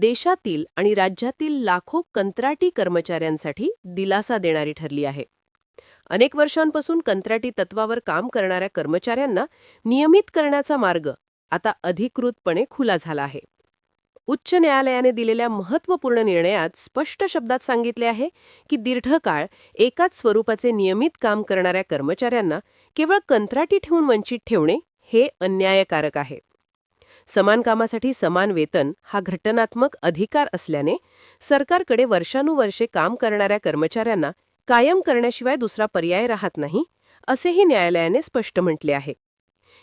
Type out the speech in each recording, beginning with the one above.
देशातील आणि राज्यातील लाखो कंत्राटी कर्मचाऱ्यांसाठी दिलासा देणारी ठरली आहे. अनेक वर्षांपासून कंत्राटी तत्वावर काम करणाऱ्या कर्मचाऱ्यांना नियमित करण्याचा मार्ग आता अधिकृतपणे खुला झाला आहे. उच्च न्यायालयाने दिलेल्या महत्त्वपूर्ण निर्णयात स्पष्ट शब्दात सांगितले आहे की दीर्घकाळ एकाच स्वरूपाचे नियमित काम करणाऱ्या कर्मचाऱ्यांना केवळ कंत्राटी ठेवून वंचित ठेवणे हे अन्यायकारक आहे. समान कामासाठी समान वेतन हा घटनात्मक अधिकार असल्याने सरकारकडे वर्षानुवर्षे काम करणाऱ्या कर्मचाऱ्यांना कायम करण्याशिवाय दुसरा पर्याय राहत नाही असेही न्यायालयाने स्पष्ट म्हटले आहे.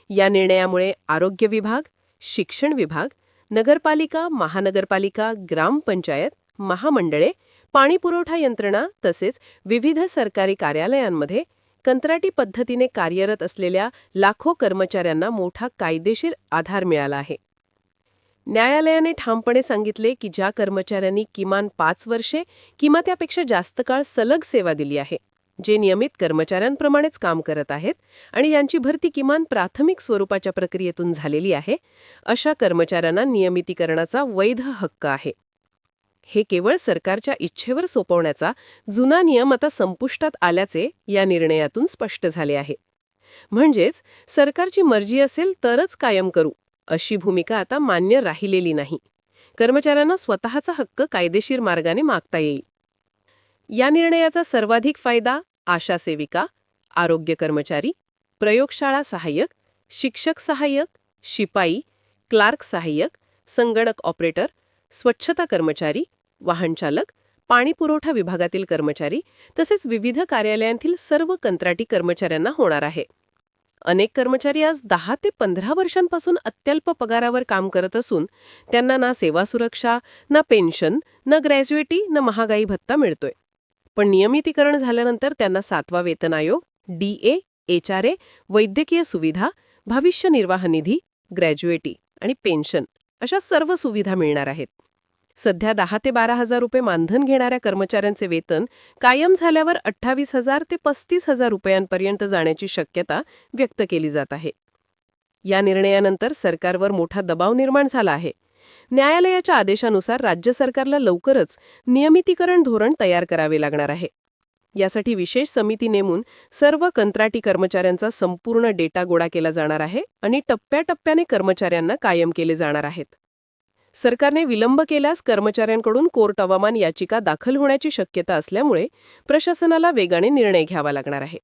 या निर्णयामुळे आरोग्य विभाग शिक्षण विभाग नगरपालिका महानगरपालिका ग्रामपंचायत महामंडळे पाणीपुरवठा यंत्रणा तसेच विविध सरकारी कार्यालयांमध्ये कंत्राटी पद्धतीने कार्यरत असलेल्या लाखो कर्मचाऱ्यांना मोठा कायदेशीर आधार मिळाला आहे. न्यायालयाने ठामपणे सांगितले की ज्या कर्मचाऱ्यांनी किमान पाच वर्षे किंवा त्यापेक्षा जास्त काळ सलग सेवा दिली आहे जे नियमित कर्मचाऱ्यांप्रमाणेच काम करत आहेत आणि यांची भरती किमान प्राथमिक स्वरूपाच्या प्रक्रियेतून झालेली आहे अशा कर्मचाऱ्यांना नियमितीकरणाचा वैध हक्क आहे. हे केवळ सरकारच्या इच्छेवर सोपवण्याचा जुना नियम आता संपुष्टात आल्याचे या निर्णयातून स्पष्ट झाले आहे. म्हणजेच सरकारची मर्जी असेल तरच कायम करू अशी भूमिका आता मान्य राहिलेली नाही. कर्मचाऱ्यांना स्वतःचा हक्क कायदेशीर मार्गाने मागता येईल. या निर्णयाचा सर्वाधिक फायदा आशा सेविका आरोग्य कर्मचारी प्रयोगशाळा सहाय्यक शिक्षक सहाय्यक शिपाई क्लार्क सहाय्यक संगणक ऑपरेटर स्वच्छता कर्मचारी वाहनचालक पाणीपुरवठा विभागातील कर्मचारी तसेच विविध कार्यालयांतील सर्व कंत्राटी कर्मचाऱ्यांना होणार आहे. अनेक कर्मचारी आज दहा ते पंधरा वर्षांपासून अत्यल्प पगारावर काम करत असून त्यांना ना सेवा सुरक्षा ना पेन्शन ना ग्रॅज्युएटी ना महागाई भत्ता मिळतोय. पण नियमितीकरण झाल्यानंतर त्यांना सातवा वेतन आयोग डी एच आर ए वैद्यकीय सुविधा भविष्य निर्वाह निधी ग्रॅज्युएटी आणि पेन्शन अशा सर्व सुविधा मिळणार आहेत. सध्या दहा ते बारा हजार रुपये मानधन घेणाऱ्या कर्मचाऱ्यांचे वेतन कायम झाल्यावर अठ्ठावीस हजार ते पस्तीस हजार रुपयांपर्यंत जाण्याची शक्यता व्यक्त केली जात आहे. या निर्णयानंतर सरकारवर मोठा दबाव निर्माण झाला आहे. न्यायालयाच्या आदेशानुसार राज्य सरकारला लवकरच नियमितीकरण धोरण तयार करावे लागणार आहे. यासाठी विशेष समिती नेमून सर्व कंत्राटी कर्मचाऱ्यांचा संपूर्ण डेटा गोळा केला जाणार आहे आणि टप्प्याटप्प्याने कर्मचाऱ्यांना कायम केले जाणार आहेत. सरकारने विलंब केल्यास कर्मचाऱ्यांकडून कोर्ट अवमान याचिका दाखल होण्याची शक्यता असल्यामुळे प्रशासनाला वेगाने निर्णय घ्यावा लागणार आहे.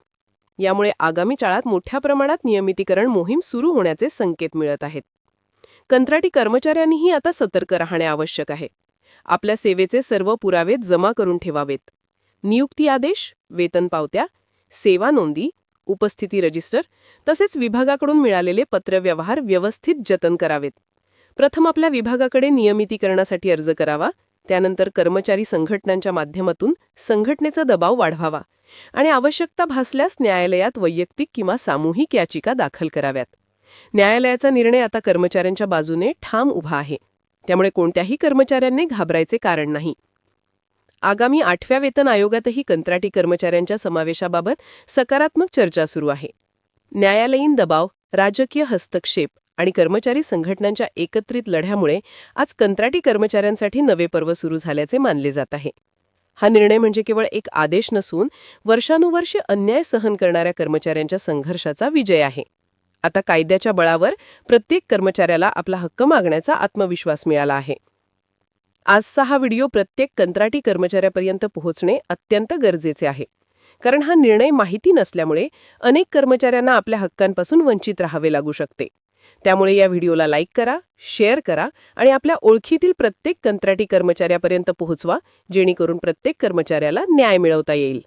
यामुळे आगामी काळात मोठ्या प्रमाणात नियमितीकरण मोहीम सुरू होण्याचे संकेत मिळत आहेत. कंत्राटी कर्मचाऱ्यांनीही आता सतर्क राहणे आवश्यक आहे. आपल्या सेवेचे सर्व पुरावे जमा करून ठेवावेत. नियुक्ती आदेश वेतन पावत्या सेवा नोंदी उपस्थिती रजिस्टर तसेच विभागाकडून मिळालेले पत्रव्यवहार व्यवस्थित जतन करावेत. प्रथम आपल्या विभागाकडे नियमितीकरणासाठी अर्ज करावा त्यानंतर कर्मचारी संघटनांच्या माध्यमातून संघटनेचा दबाव वाढवावा आणि आवश्यकता भासल्यास न्यायालयात वैयक्तिक किंवा सामूहिक याचिका दाखल कराव्यात. न्यायालयाचा निर्णय आता कर्मचाऱ्यांच्या बाजूने ठाम उभा आहे. त्यामुळे कोणत्याही कर्मचाऱ्यांनी घाबरायचे कारण नाही. आगामी आठव्या वेतन आयोगातही कंत्राटी कर्मचाऱ्यांच्या समावेशाबाबत सकारात्मक चर्चा सुरू आहे. न्यायालयीन दबाव राजकीय हस्तक्षेप आणि कर्मचारी संघटनांच्या एकत्रित लढ्यामुळे आज कंत्राटी कर्मचाऱ्यांसाठी नवे पर्व सुरू झाल्याचे मानले जात आहे. हा निर्णय म्हणजे केवळ एक आदेश नसून वर्षानुवर्षे अन्याय सहन करणाऱ्या कर्मचाऱ्यांच्या संघर्षाचा विजय आहे. आता कायद्याच्या बळावर प्रत्येक कर्मचाऱ्याला आपला हक्क मागण्याचा आत्मविश्वास मिळाला आहे. आजचा हा व्हिडिओ प्रत्येक कंत्राटी कर्मचाऱ्यापर्यंत पोहोचणे अत्यंत गरजेचे आहे. कारण हा निर्णय माहिती नसल्यामुळे अनेक कर्मचाऱ्यांना आपल्या हक्कांपासून वंचित राहावे लागू शकते. त्यामुळे या व्हिडिओला लाईक करा शेअर करा आणि आपल्या ओळखीतील प्रत्येक कंत्राटी कर्मचाऱ्यापर्यंत पोहोचवा जेणेकरून प्रत्येक कर्मचाऱ्याला न्याय मिळवता येईल.